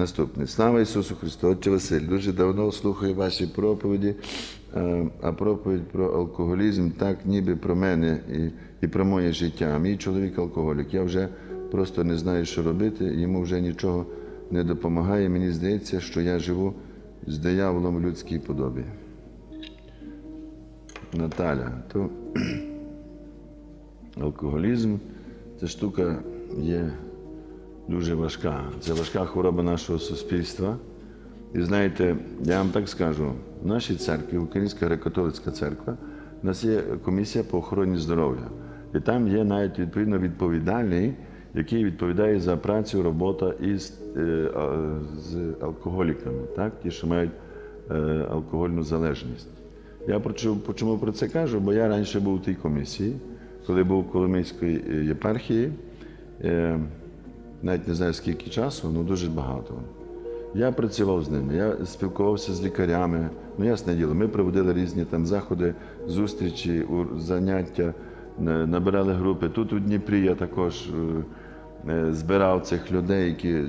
Наступне. Слава Ісусу Христу! Отче Василь, дуже давно слухаю ваші проповіді, е, а проповідь про алкоголізм так ніби про мене і, і про моє життя. Мій чоловік алкоголік. Я вже просто не знаю, що робити, йому вже нічого не допомагає. Мені здається, що я живу з дияволом в людській подобі. Наталя, то алкоголізм це штука є дуже важка. Це важка хвороба нашого суспільства. І знаєте, я вам так скажу, в нашій церкві, Українська греко-католицька церква, у нас є комісія по охороні здоров'я. І там є навіть відповідно відповідальний, який відповідає за працю, робота із е, з алкоголіками, так? ті, що мають е, алкогольну залежність. Я чому, про це кажу? Бо я раніше був у тій комісії, коли був в Коломийської е, єпархії. Е, навіть не знаю скільки часу, але дуже багато. Я працював з ними, я спілкувався з лікарями. Ну, ясне діло, ми проводили різні там заходи, зустрічі, заняття, набирали групи. Тут у Дніпрі я також е, е, збирав цих людей, які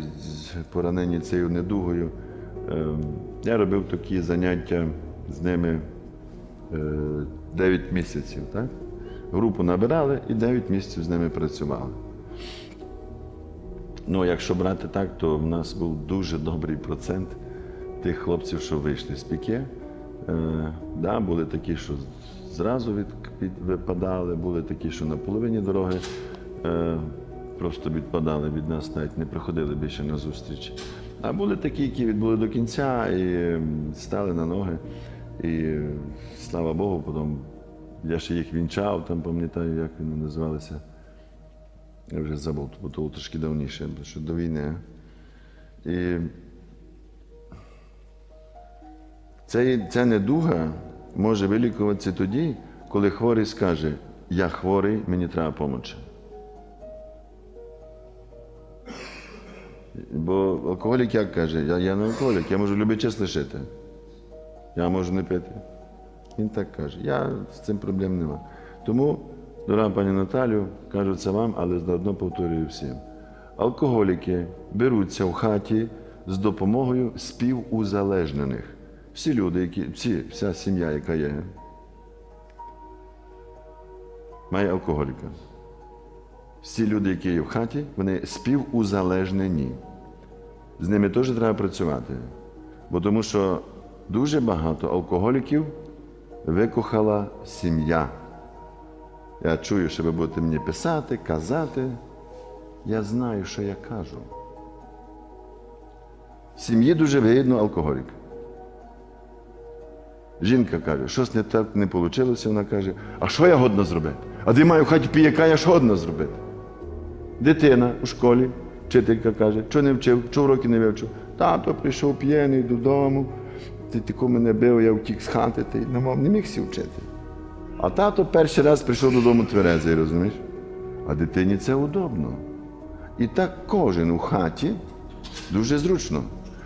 поранені цією недугою. Е, Я робив такі заняття з ними е, 9 місяців. Так? Групу набирали і 9 місяців з ними працювали. Ну, якщо брати так, то в нас був дуже добрий процент тих хлопців, що вийшли з піке. Е, да, були такі, що зразу від, від, випадали, були такі, що на половині дороги е, просто відпадали від нас, навіть не приходили більше на зустріч. А були такі, які відбули до кінця і стали на ноги. І слава Богу, потім я ще їх вінчав, там пам'ятаю, як вони називалися. Я вже забув, бо то трошки давніше, що до війни. І ця, ця недуга може вилікуватися тоді, коли хворий скаже, я хворий, мені треба допомога. Бо алкоголік як каже, я, я не алкоголік, я можу любий час лишити. Я можу не пити. Він так каже. Я з цим проблем нема. Тому, дорога пані Наталю, кажу це вам, але заодно повторюю всім. Алкоголіки беруться в хаті з допомогою співузалежнених. Всі люди, які, всі, вся сім'я, яка є, має алкоголіка. Всі люди, які є в хаті, вони співузалежнені. З ними теж треба працювати. Бо тому що дуже багато алкоголіків викохала сім'я. Я чую, що ви будете мені писати, казати. Я знаю, що я кажу. В Сім'ї дуже вигідно алкоголік. Жінка каже, щось не так не вийшло, вона каже, а що я годна зробити? А ти маю в хаті піяка, я що годна зробити? Дитина у школі, вчителька каже, що не вчив, що уроки не вивчив. Тато прийшов п'яний додому, ти тако мене бив, я втік з хати, ти не міг сі вчити. А тато перший раз прийшов додому тверезий, розумієш? А дитині це удобно. І так кожен у хаті дуже зручно.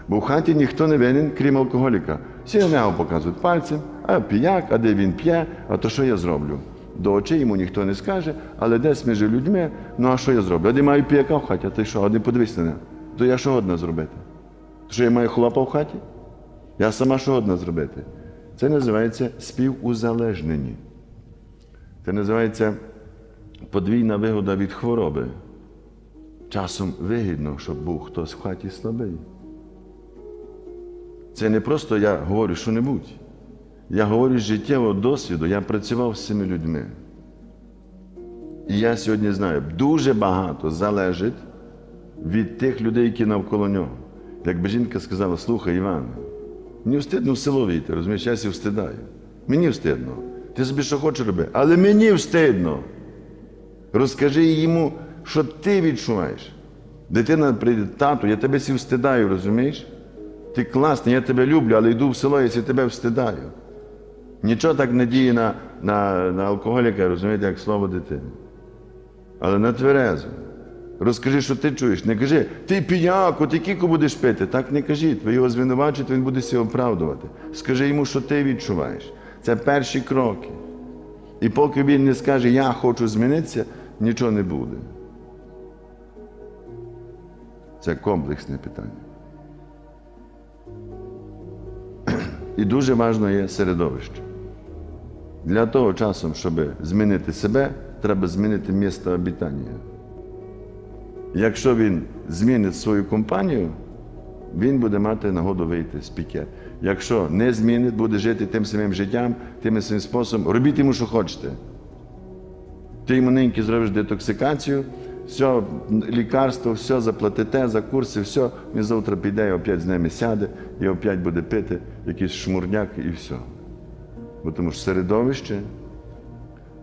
Бо в хаті ніхто не винен, крім алкоголіка. Всі на нього показують пальцем, а піяк, а де він п'є, а то що я зроблю? До очей йому ніхто не скаже, але десь між людьми, ну а що я зроблю? А маю піяка в хаті, а ти що, а не подивись на нього. То я що одна зробити? То що я маю хлопа в хаті? Я сама що одна зробити? Це називається співузалежнені. Це називається подвійна вигода від хвороби. Часом вигідно, щоб був хтось в хаті слабий. Це не просто я говорю що-небудь. Я говорю з життєвого досвіду, я працював з цими людьми. І я сьогодні знаю, дуже багато залежить від тих людей, які навколо нього. Якби жінка сказала, слухай, Іван, мені встидно в село війти, розумієш, я сі встидаю. Мені встидно. Ти собі що хочеш роби, але мені встидно. Розкажи йому, що ти відчуваєш. Дитина прийде, тату, я тебе сі встидаю, розумієш? Ти класний, я тебе люблю, але йду в село, я тебе встидаю. Нічого так не діє на, на, на алкоголіка, розумієте, як слово дитини. Але на тверезо. Розкажи, що ти чуєш. Не кажи, ти піяко, ти кіко будеш пити. Так не кажіть. Ви його звинувачите, він буде себе оправдувати. Скажи йому, що ти відчуваєш. Це перші кроки. І поки він не скаже, я хочу змінитися, нічого не буде. Це комплексне питання. І дуже важливо є середовище. Для того часу, щоб змінити себе, треба змінити місце обітання. Якщо він змінить свою компанію, він буде мати нагоду вийти з піке. Якщо не змінить, буде жити тим самим життям, тим самим способом, робіть йому, що хочете. Ти йому неньки зробиш детоксикацію, все, лікарство, все заплатите за курси, все, він завтра піде і опять з ними сяде, і опять буде пити якийсь шмурняк і все. Бо тому що середовище,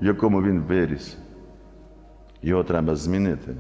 в якому він виріс, його треба змінити.